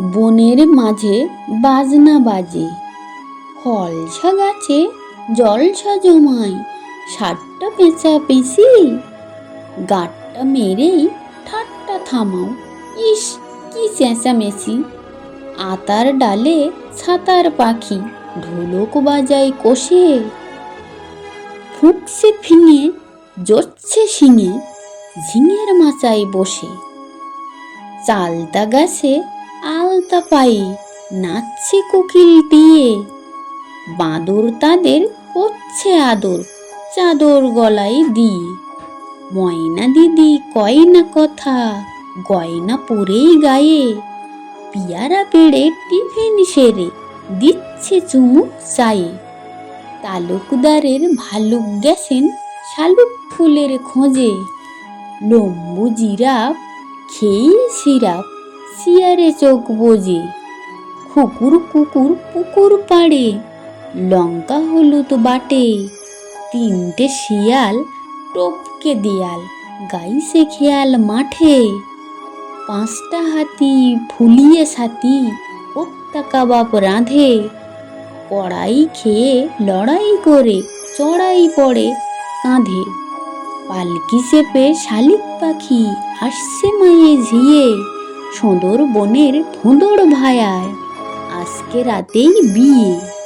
বনের মাঝে বাজনা বাজে। ফলসা গাছে জলসা জমায় সাতটা পেঁচা পেঁচি গাটটা মেরেই ঠাট্টা থামাও। ইস, কি চেঁচামেচি। আতার ডালে ছাতার পাখি ঢোলক বাজায় কষে। ফুঁকছে ফিঙে, জড়ছে শিঙে, ঝিঙের মাচায় বসে। চালতা গাছে আলতা পায়ে নাচছে কোকিল দিয়ে। বাঁদর তাদের করছে আদর, চাদর গলায় দিয়ে। ময়না দিদি কয় না কথা, গয়না পরেই গায়ে। পিয়ারা পেড়ে টিফিন সেরে দিচ্ছে চুমুক চায়ে। তালুকদারের ভালুক গেছেন শালুক ফুলের খোঁজে। লম্বু জিরাপ খেয়ে সিরাপ শিয়ারে চোখ বোঝে কুকুর কুকুর পুকুর পাড়ে। লঙ্কা হলুদ বাটে। তিনটে শিয়াল টপকে দেয়াল, গাইছে খেয়াল মাঠে। পাঁচটা হাতি ফুলিয়ে সাথী কোপ্তা কাবাব রাঁধে। কড়াই খেয়ে লড়াই করে, চড়াই পড়ে কাঁধে। পালকি চেপে শালিক পাখি আসছে মায়ে ঝিয়ে। সোঁদর বনের ধুঁদর ভায়ায়। আজকে রাতেই বিয়ে।